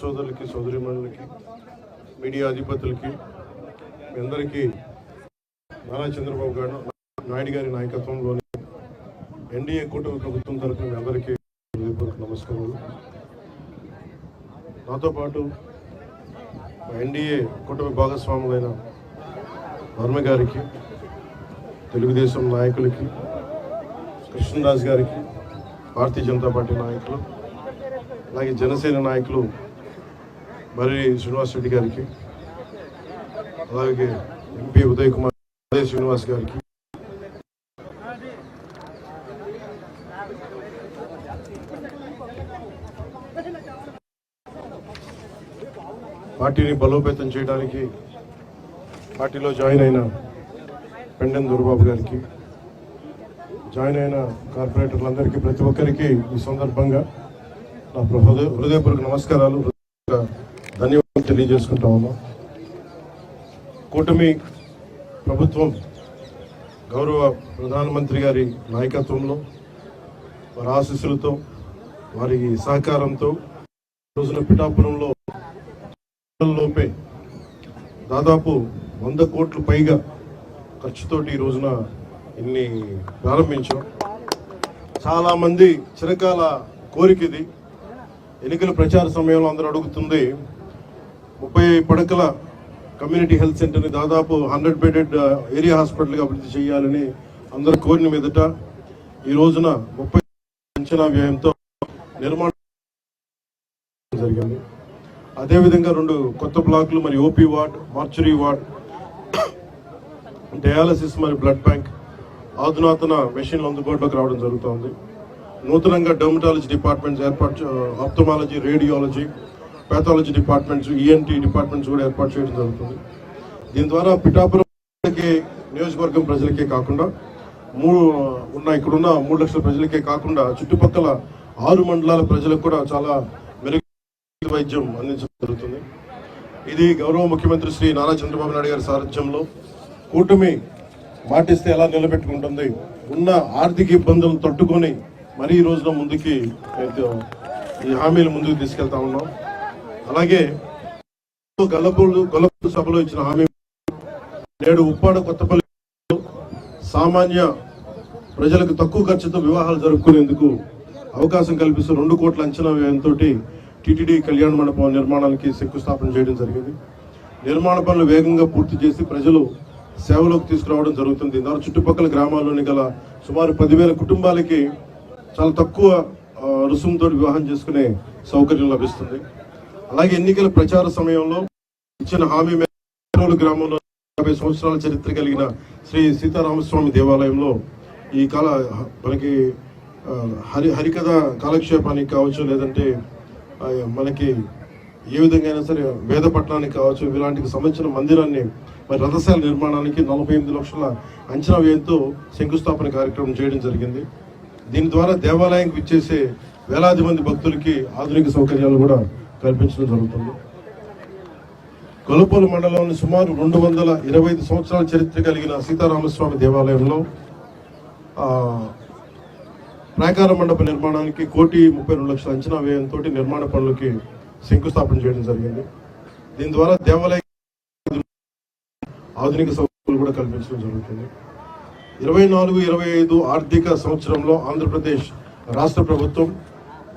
సోదరులకి సోదరిమణులకి మీడియా అధిపతులకి మీ అందరికీ నారా చంద్రబాబు గారు నాయుడు గారి నాయకత్వంలోని ఎన్డీఏ కూటమి ప్రభుత్వం తరఫున మీ అందరికీ నమస్కారం నమస్కారాలు. నాతో పాటు మా ఎన్డీఏ కూటమి భాగస్వాములైన వర్మ గారికి తెలుగుదేశం నాయకులకి కృష్ణదాస్ గారికి భారతీయ జనతా పార్టీ నాయకులు అలాగే జనసేన నాయకులు మరి శ్రీనివాస్ రెడ్డి గారికి అలాగే ఎంపీ ఉదయ్ కుమార్ ఉదయ్ శ్రీనివాస్ గారికి. పార్టీని బలోపేతం చేయడానికి పార్టీలో జాయిన్ అయిన పెండెన్ దొరబాబు గారికి జాయిన్ అయిన కార్పొరేటర్లందరికీ ప్రతి ఒక్కరికి ఈ సందర్భంగా నా హృదయపూర్వక నమస్కారాలు. హృదయపూర్వక తెలియజేసుకుంటా ఉన్నాం కూటమి ప్రభుత్వం గౌరవ ప్రధానమంత్రి గారి నాయకత్వంలో వారి ఆశీస్సులతో వారి సహకారంతో రోజున పిఠాపురంలో లోపే దాదాపు వంద కోట్లు పైగా ఖర్చుతోటి ఈ రోజున ఇన్ని ప్రారంభించాం. చాలా మంది చిరకాల కోరిక ఇది ఎన్నికల ప్రచార సమయంలో అందరూ అడుగుతుంది ముప్పై పడకల కమ్యూనిటీ హెల్త్ సెంటర్ని దాదాపు హండ్రెడ్ బెడెడ్ ఏరియా హాస్పిటల్గా అభివృద్ధి చేయాలని అందరు కోరిన మీదట ఈ రోజున ముప్పై అంచనా వ్యయంతో నిర్మాణం జరిగింది. అదేవిధంగా రెండు కొత్త బ్లాక్లు మరి OP ward mortuary ward dialysis మరి బ్లడ్ బ్యాంక్ ఆధునాతన మెషిన్లు అందుబాటులోకి రావడం జరుగుతోంది. నూతనంగా డర్మటాలజీ డిపార్ట్మెంట్స్ ఏర్పాటు ophthalmology radiology pathology departments ENT departments కూడా ఏర్పాటు చేయడం జరుగుతుంది. దీని ద్వారా పిఠాపురంకి నియోజకవర్గం ప్రజలకే కాకుండా మూడు ఉన్న ఇక్కడున్న మూడు లక్షల ప్రజలకే కాకుండా చుట్టుపక్కల ఆరు మండలాల ప్రజలకు కూడా చాలా మెరుగు వైద్యం అందించడం జరుగుతుంది. ఇది గౌరవ ముఖ్యమంత్రి శ్రీ నారా చంద్రబాబు నాయుడు గారి సారథ్యంలో కూటమి మాటిస్తే ఎలా నిలబెట్టుకుంటుంది ఉన్న ఆర్థిక ఇబ్బందులను తట్టుకొని మరీ ఈ రోజున ముందుకి ఈ హామీలు ముందుకు తీసుకెళ్తా ఉన్నాం. అలాగే గల్లపూలు గొల్లపూడు సభలో ఇచ్చిన హామీ నేడు ఉప్పాడ కొత్తపల్లి సామాన్య ప్రజలకు తక్కువ ఖర్చుతో వివాహాలు జరుపుకునేందుకు అవకాశం కల్పిస్తూ రెండు కోట్ల అంచనా వ్యయంతో టీటీడీ కళ్యాణ మండపం నిర్మాణానికి శంకుస్థాపన చేయడం జరిగింది. నిర్మాణ పనులు వేగంగా పూర్తి చేసి ప్రజలు సేవలోకి తీసుకురావడం జరుగుతుంది. దాని చుట్టుపక్కల గ్రామాల్లోని గల సుమారు పదివేల కుటుంబాలకి చాలా తక్కువ రుసుముతో వివాహం చేసుకునే సౌకర్యం లభిస్తుంది. అలాగే ఎన్నికల ప్రచార సమయంలో ఇచ్చిన హామీ మేరకు గ్రామంలో యాభై సంవత్సరాల చరిత్ర కలిగిన శ్రీ సీతారామస్వామి దేవాలయంలో ఈ కాల మనకి హరి హరికథ కాలక్షేపానికి కావచ్చు లేదంటే మనకి ఏ విధంగా అయినా సరే వేద పట్టణానికి కావచ్చు ఇలాంటికి సంబంధించిన మందిరాన్ని మరి రథశాల నిర్మాణానికి నలభై ఎనిమిది లక్షల అంచనా వ్యయంతో శంకుస్థాపన కార్యక్రమం చేయడం జరిగింది. దీని ద్వారా దేవాలయానికి విచ్చేసే వేలాది మంది భక్తులకి ఆధునిక సౌకర్యాలు కూడా కల్పించడం జరుగుతుంది. కొలుపూలు మండలంలోని సుమారు రెండు వందల ఇరవై ఐదు సంవత్సరాల చరిత్ర కలిగిన సీతారామస్వామి దేవాలయంలో ప్రాకార మండప నిర్మాణానికి కోటి ముప్పై రెండు లక్షల అంచనా వ్యయంతో నిర్మాణ పనులకి శంకుస్థాపన చేయడం జరిగింది. దీని ద్వారా దేవాలయ ఆధునిక సౌకర్యాలు కూడా కల్పించడం జరుగుతుంది. ఇరవై నాలుగు ఇరవై ఐదు ఆర్థిక సంవత్సరంలో ఆంధ్రప్రదేశ్ రాష్ట్ర ప్రభుత్వం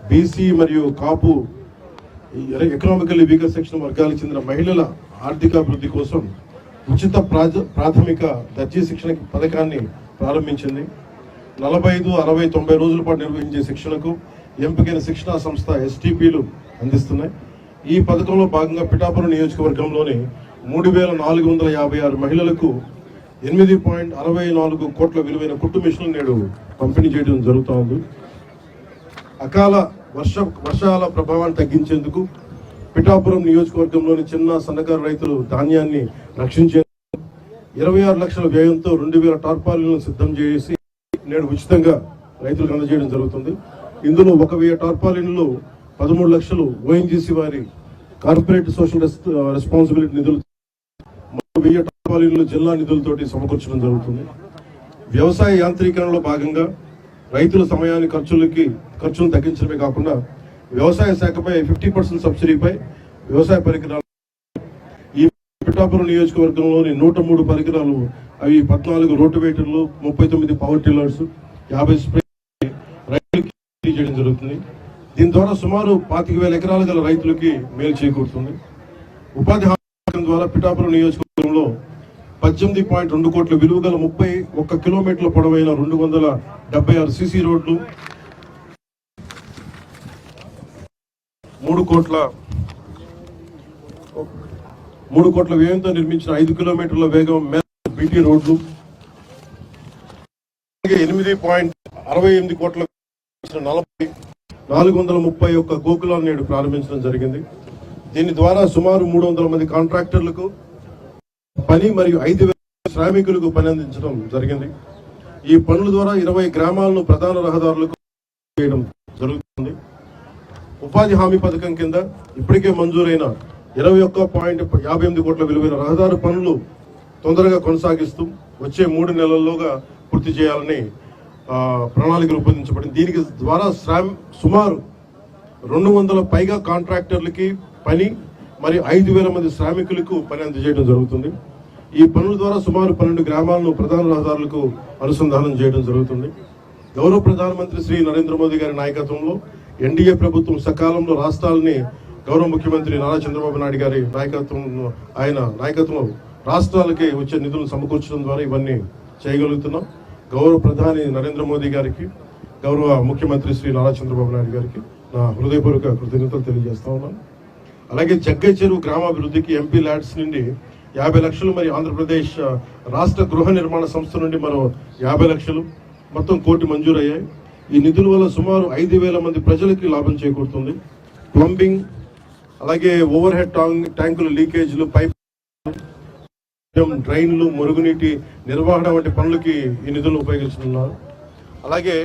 బీసీ మరియు కాపు ఎకనామికల్లీ వీకర్ సెక్షన్ వర్గాలకు చెందిన మహిళల ఆర్థికాభివృద్ధి కోసం ఉచిత ప్రాథమిక దర్జీ శిక్షణ పథకాన్ని ప్రారంభించింది. నలభై ఐదు అరవై తొంభై రోజుల పాటు నిర్వహించే శిక్షణకు ఎంపికైన శిక్షణా సంస్థ ఎస్టీపీలు అందిస్తున్నాయి. ఈ పథకంలో భాగంగా పిఠాపురం నియోజకవర్గంలోని మూడు వేల నాలుగు వందల యాభై ఆరు మహిళలకు ఎనిమిది పాయింట్ అరవై నాలుగు కోట్ల విలువైన కుట్టు మిషన్లు నేడు పంపిణీ చేయడం జరుగుతోంది అకాల వర్ష వర్షాల ప్రభావాన్ని తగ్గించేందుకు పిఠాపురం నియోజకవర్గంలోని చిన్న సన్నకారు రైతులు ధాన్యాన్ని రక్షించేందుకు ఇరవై ఆరు లక్షల వ్యయంతో రెండు వేల టార్పాలను సిద్ధం చేసి నేడు ఉచితంగా రైతులకు అందజేయడం జరుగుతుంది. ఇందులో ఒక వెయ్యి టార్పాలిన్లు పదమూడు లక్షలు ఓఎన్జీసీ వారి కార్పొరేట్ సోషల్ రెస్పాన్సిబిలిటీ నిధులు వెయ్యి టార్పాలిన్లు జిల్లా నిధులతోటి సమకూర్చడం జరుగుతుంది. వ్యవసాయ యాంత్రీకరణలో భాగంగా రైతుల సమయాన్ని ఖర్చులకి ఖర్చును తగ్గించడమే కాకుండా వ్యవసాయ శాఖపై ఫిఫ్టీ పర్సెంట్ సబ్సిడీపై వ్యవసాయ పరికరాలు ఈ పిఠాపురం నియోజకవర్గంలోని నూట మూడు పరికరాలు అవి పద్నాలుగు రోటివేటర్లు ముప్పై తొమ్మిది పవర్ టిల్లర్స్ యాభై స్ప్రే రైతులకి చేయడం జరుగుతుంది. దీని ద్వారా సుమారు పాతిక వేల ఎకరాలు గల రైతులకి మేలు చేకూరుతుంది. ఉపాధి హామీ ద్వారా పిఠాపురం నియోజకవర్గంలో పద్దెనిమిది పాయింట్ రెండు కోట్ల విలువ గల ముప్పై ఒక్క కిలోమీటర్ల పొడవైన రెండు వందల డెబ్బై ఆరు సీసీ రోడ్లు మూడు కోట్ల మూడు కోట్ల వ్యయంతో నిర్మించిన ఐదు కిలోమీటర్ల వేగం మేర బీటీ రోడ్లు ఎనిమిది పాయింట్ అరవై ఎనిమిది కోట్ల నలభై నాలుగు వందల ముప్పై ఒక్క గోకులాన్ని నేడు ప్రారంభించడం జరిగింది. దీని ద్వారా సుమారు మూడు వందల మంది కాంట్రాక్టర్లకు పని మరియు ఐదు వేల శ్రామికులకు పని అందించడం జరిగింది. ఈ పనుల ద్వారా ఇరవై గ్రామాలను ప్రధాన రహదారులకు చేయడం జరుగుతుంది. ఉపాధి హామీ పథకం కింద ఇప్పటికే మంజూరైన ఇరవై ఒక్క పాయింట్ యాభై ఎనిమిది కోట్ల విలువైన రహదారు పనులు తొందరగా కొనసాగిస్తూ వచ్చే మూడు నెలల్లోగా పూర్తి చేయాలని ఆ, ప్రణాళిక రూపొందించబడింది. దీనికి ద్వారా శ్రామ్ సుమారు రెండు వందల పైగా కాంట్రాక్టర్లకి పని మరియు ఐదు వేల మంది శ్రామికులకు పని అందజేయడం జరుగుతుంది. ఈ పనుల ద్వారా సుమారు పన్నెండు గ్రామాలను ప్రధాన రహదారులకు అనుసంధానం చేయడం జరుగుతుంది. గౌరవ ప్రధానమంత్రి శ్రీ నరేంద్ర మోదీ గారి నాయకత్వంలో ఎన్డీఏ ప్రభుత్వం సకాలంలో రాష్ట్రాలని గౌరవ ముఖ్యమంత్రి నారా చంద్రబాబు నాయుడు గారి నాయకత్వంలో ఆయన నాయకత్వంలో రాష్ట్రాలకి వచ్చే నిధులను సమకూర్చడం ద్వారా ఇవన్నీ చేయగలుగుతున్నాం. గౌరవ ప్రధాని నరేంద్ర మోదీ గారికి గౌరవ ముఖ్యమంత్రి శ్రీ నారా చంద్రబాబు నాయుడు గారికి నా హృదయపూర్వక కృతజ్ఞతలు తెలియజేస్తా ఉన్నాను. అలాగే జగ్గై చెరువు గ్రామాభివృద్ధికి ఎంపీ ల్యాడ్స్ నుండి యాభై లక్షలు మరి ఆంధ్రప్రదేశ్ రాష్ట్ర గృహ నిర్మాణ సంస్థ నుండి మరో యాభై లక్షలు మొత్తం కోటి మంజూరయ్యాయి. ఈ నిధుల వల్ల సుమారు ఐదు వేల మంది ప్రజలకి లాభం చేకూరుతుంది. ప్లంబింగ్ అలాగే ఓవర్ హెడ్ ట్యాంకుల లీకేజీలు పైప్ డ్రైన్లు మురుగునీటి నిర్వహణ వంటి పనులకి ఈ నిధులు ఉపయోగిస్తున్నారు అలాగే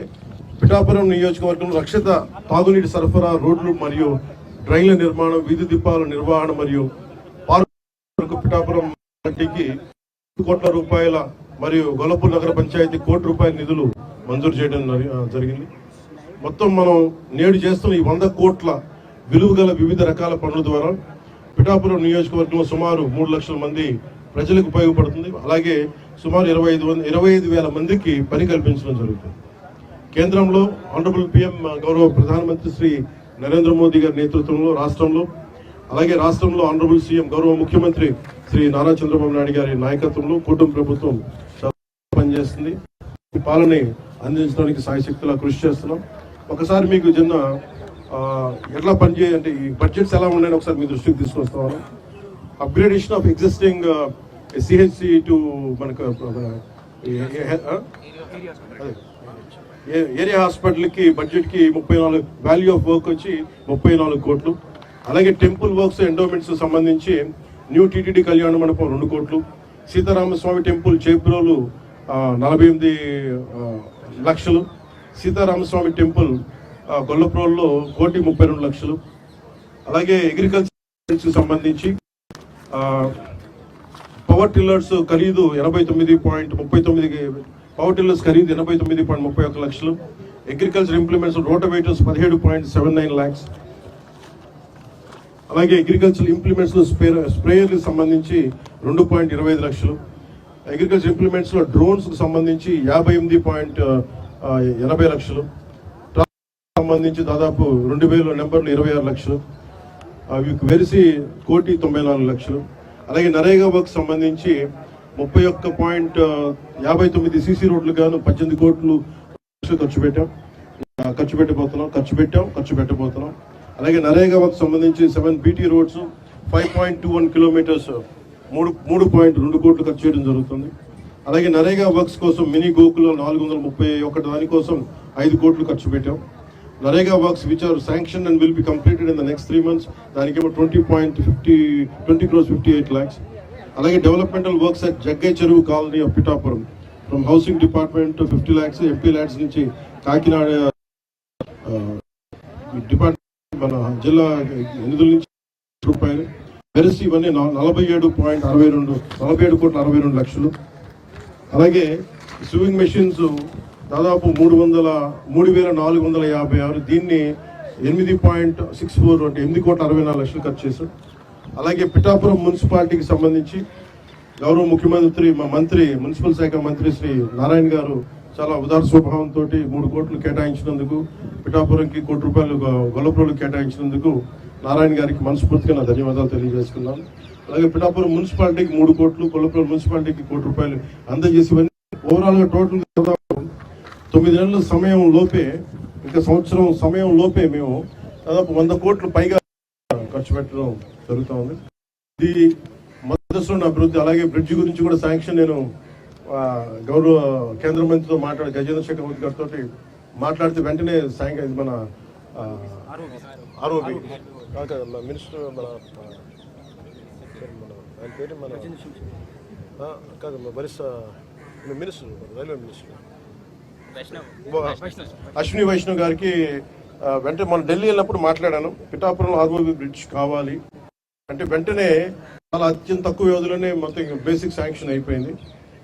పిఠాపురం నియోజకవర్గంలో రక్షిత తాగునీటి సరఫరా రోడ్లు మరియు డ్రైన్ల నిర్మాణం వీధి దీపాల నిర్వహణ మరియు పార్కు పిఠాపురం వంటికి కోట్ల రూపాయల మరియు గొల్లపూర్ నగర పంచాయతీ కోటి రూపాయల నిధులు మంజూరు చేయడం జరిగింది. మొత్తం మనం నేడు చేస్తున్న ఈ వంద కోట్ల విలువ గల వివిధ రకాల పనుల ద్వారా పిఠాపురం నియోజకవర్గంలో సుమారు మూడు లక్షల మంది ప్రజలకు ఉపయోగపడుతుంది. అలాగే సుమారు ఇరవై ఐదు వంద- ఇరవై ఐదు వేల మందికి పని కల్పించడం జరుగుతుంది. కేంద్రంలో ఆనరబుల్ పిఎం గౌరవ ప్రధానమంత్రి శ్రీ నరేంద్ర మోదీ గారి నేతృత్వంలో రాష్ట్రంలో అలాగే రాష్ట్రంలో ఆనరబుల్ సీఎం గౌరవ ముఖ్యమంత్రి శ్రీ నారా చంద్రబాబు నాయుడు గారి నాయకత్వంలో కూటమి ప్రభుత్వం పనిచేస్తుంది. ఈ పాలన అందించడానికి సాయశక్తులా కృషి చేస్తున్నాం. ఒకసారి మీకు చిన్న ఎట్లా పనిచే అంటే ఈ బడ్జెట్స్ ఎలా ఉన్నాయని ఒకసారి మీ దృష్టికి తీసుకొస్తాను. Upgradation of existing CHC to మనకు ఏరియా హాస్పిటల్కి బడ్జెట్కి ముప్పై నాలుగు వాల్యూ ఆఫ్ వర్క్ వచ్చి ముప్పై నాలుగు కోట్లు. అలాగే టెంపుల్ వర్క్స్ ఎండోమెంట్స్ సంబంధించి న్యూ టీటీడీ కళ్యాణ మండపం రెండు కోట్లు. సీతారామస్వామి టెంపుల్ చేబ్రోలు నలభై ఎనిమిది లక్షలు. సీతారామస్వామి టెంపుల్ గొల్లప్రోల్లో కోటి ముప్పై రెండు లక్షలు. అలాగే అగ్రికల్చర్కి సంబంధించి పవర్ టిల్లర్స్ ఖరీదు ఎనభై తొమ్మిది పాయింట్ ముప్పై తొమ్మిది పవర్ టిల్లర్స్ ఖరీదు ఎనభై తొమ్మిది పాయింట్ ముప్పై ఒక లక్షలు. అగ్రికల్చర్ ఇంప్లిమెంట్స్ రోటోవేటర్స్ పదిహేడు పాయింట్ సెవెన్ నైన్ ల్యాక్స్ అలాగే అగ్రికల్చర్ ఇంప్లిమెంట్స్ స్ప్రే స్ప్రేయర్లకు సంబంధించి రెండు పాయింట్ ఇరవై ఐదు లక్షలు. అగ్రికల్చర్ ఇంప్లిమెంట్స్లో డ్రోన్స్కి సంబంధించి యాభై ఎనిమిది పాయింట్ ఎనభై లక్షలు. సంబంధించి దాదాపు రెండు వేల నెంబర్లు ఇరవై ఆరు లక్షలు. అవి వెరిసి కోటి తొంభై నాలుగు లక్షలు. అలాగే నరేగా వర్క్ సంబంధించి ముప్పై ఒక్క పాయింట్ యాభై తొమ్మిది సీసీ రోడ్లు గాను పద్దెనిమిది కోట్లు ఖర్చు పెట్టాం. ఖర్చు పెట్టబోతున్నాం ఖర్చు పెట్టాం ఖర్చు పెట్టబోతున్నాం. అలాగే నరేగా వర్క్ సంబంధించి seven BT roads five point two one kilometres మూడు మూడు పాయింట్ రెండు కోట్లు ఖర్చు చేయడం జరుగుతుంది. అలాగే నరేగా వర్క్స్ కోసం మినీ గోకులో నాలుగు వందల ముప్పై ఒకటి దానికోసం ఐదు కోట్లు ఖర్చు పెట్టాం. NREGA works which are sanction and will be completed in the next three months దానికేమో twenty point fifty twenty crores fifty eight lakhs. అలాగే developmental works at Jaggai Cheruvu colony of Pithapuram from housing department fifty lakhs MP lakhs నుంచి Kakinada department మన జిల్లా నిధుల నుంచి రూపాయలు. వెరసి ఇవన్నీ నలభై ఏడు పాయింట్ అరవై రెండు నలభై ఏడు కోట్ల అరవై రెండు లక్షలు. అలాగే స్విమ్మింగ్ మెషిన్స్ దాదాపు మూడు వందల మూడు వేల నాలుగు వందల యాభై ఆరు. దీన్ని ఎనిమిది పాయింట్ సిక్స్ ఫోర్ అంటే ఎనిమిది కోట్ల అరవై నాలుగు లక్షలు ఖర్చు చేశారు. అలాగే పిఠాపురం మున్సిపాలిటీకి సంబంధించి గౌరవ ముఖ్యమంత్రి మా మంత్రి మున్సిపల్ శాఖ మంత్రి శ్రీ నారాయణ గారు చాలా ఉదార స్వభావంతో మూడు కోట్లు కేటాయించినందుకు పిఠాపురంకి కోటి రూపాయలు గొ- కేటాయించినందుకు నారాయణ గారికి మనస్ఫూర్తిగా నా ధన్యవాదాలు తెలియజేసుకున్నాను అలాగే పిఠాపురం మున్సిపాలిటీకి మూడు కోట్లు కొల్లపురం మున్సిపాలిటీకి కోటి రూపాయలు అందజేసివన్నీ ఓవరాల్గా టోటల్ తొమ్మిది నెలల సమయం లోపే ఇంకా సంవత్సరం సమయం లోపే మేము దాదాపు వంద కోట్లు పైగా ఖర్చు పెట్టడం జరుగుతూ ఉంది. ఇది మొదటి అభివృద్ధి అలాగే బ్రిడ్జి గురించి కూడా శాంక్షన్ నేను గౌరవ కేంద్ర మంత్రితో మాట్లాడి గజేంద్ర షెకావత్ గారితో మాట్లాడితే వెంటనే శాంక్షన్ మన ఆర్ఓబి. మినిస్టర్ మన ఆయన పేరు మన కాదు వరిష్ట minister railway minister. Ashwini Vaishnaw గారికి వెంటనే మన ఢిల్లీ వెళ్ళినప్పుడు మాట్లాడాను. పిఠాపురం ఆర్ఓబి బ్రిడ్జ్ కావాలి. అంటే వెంటనే చాలా అత్యంత తక్కువ వ్యవధిలోనే మొత్తం బేసిక్ శాంక్షన్ అయిపోయింది.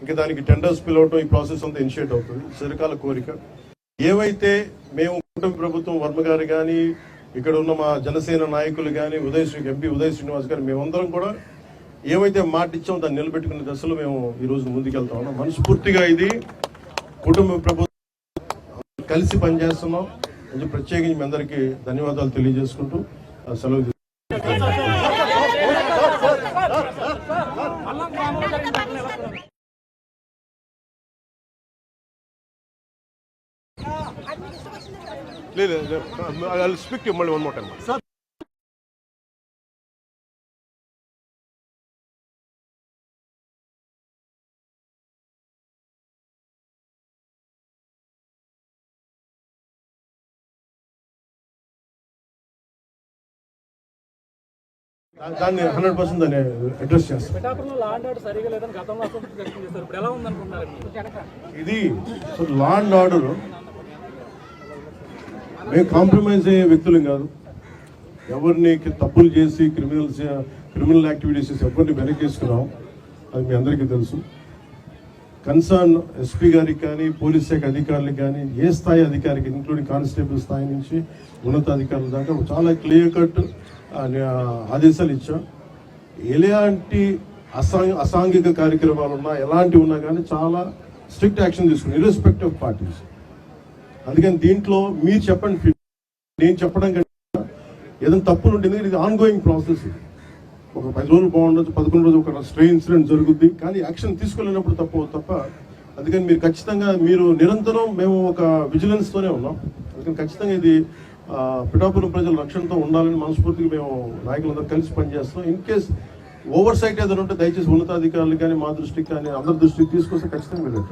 ఇంకా దానికి టెండర్స్ పిలవటం ఈ ప్రాసెస్ అంతా ఇనిషియేట్ అవుతుంది. చిరకాల కోరిక. ఏవైతే మేము కుటుంబ ప్రభుత్వం వర్మ గారు కానీ ఇక్కడ ఉన్న మా జనసేన నాయకులు కానీ ఉదయ్ శ్రీ ఎంపీ ఉదయ్ శ్రీనివాస్ గారు మేమందరం కూడా ఏవైతే మాట ఇచ్చామో దాన్ని నిలబెట్టుకునే దశలో మేము ఈ రోజు ముందుకెళ్తా ఉన్నాం. మనస్ఫూర్తిగా ఇది కుటుంబ ప్రభుత్వం కలిసి పనిచేస్తున్నాం. అని ప్రత్యేకించి మీ అందరికీ ధన్యవాదాలు తెలియజేసుకుంటూ సెలవు లేదు లేదు స్పీక్ మళ్ళీ వన్ మోర్ టైం దాన్ని హండ్రెడ్ పర్సెంట్ దాన్ని అడ్రస్ చేస్తాం. పిఠాపురంలో లా అండ్ ఆర్డర్ సరిగా లేదని గతంలో అసంతృప్తి వ్యక్తం చేశారు. ఇప్పుడు ఎలా ఉందనుకుంటున్నారు మీరు? ఇది సో లా అండ్ ఆర్డర్ మేము కాంప్రమైజ్ అయ్యే వ్యక్తులం కాదు. ఎవరిని తప్పులు చేసి క్రిమినల్స్ క్రిమినల్ యాక్టివిటీస్ చేసి ఎవరిని వెనకేసుకున్నాం అది మీ అందరికీ తెలుసు. కన్సర్న్ ఎస్పీ గారికి కానీ పోలీస్ శాఖ అధికారులకు కానీ ఏ స్థాయి అధికారికి ఇంక్లూడింగ్ కానిస్టేబుల్ స్థాయి నుంచి ఉన్నతాధికారుల దాకా చాలా క్లియర్ కట్ ఆదేశాలు ఇచ్చాం. ఎలాంటి అసాంఘ అసాంఘిక కార్యక్రమాలు ఉన్నా ఎలాంటివి ఉన్నా కానీ చాలా స్ట్రిక్ట్ యాక్షన్ తీసుకుని ఇర్రెస్పెక్టివ్ ఆఫ్ పార్టీస్ అందుకని దీంట్లో మీరు చెప్పండి ఫీ- నేను చెప్పడం కంటే ఏదైనా తప్పులు ఉంటుంది ఎందుకంటే ఇది ఆన్ గోయింగ్ ప్రాసెస్ ఇది. ఒక పది రోజులు బాగుండొచ్చు పదకొండు రోజులు ఒక స్ట్రే ఇన్సిడెంట్ జరుగుద్ది కానీ యాక్షన్ తీసుకోలేనప్పుడు తప్ప తప్ప అందుకని మీరు ఖచ్చితంగా మీరు నిరంతరం మేము ఒక విజిలెన్స్ తోనే ఉన్నాం. అందుకని ఖచ్చితంగా ఇది పిఠాపురం ప్రజల రక్షణతో ఉండాలని మనస్ఫూర్తిగా మేము నాయకులందరూ కలిసి పనిచేస్తాం ఇన్ కేస్ ఓవర్ సైట్ ఏదైనా ఉంటే దయచేసి ఉన్నతాధికారులు కానీ మా దృష్టికి కానీ అందరి దృష్టికి తీసుకొస్తే ఖచ్చితంగా మీరు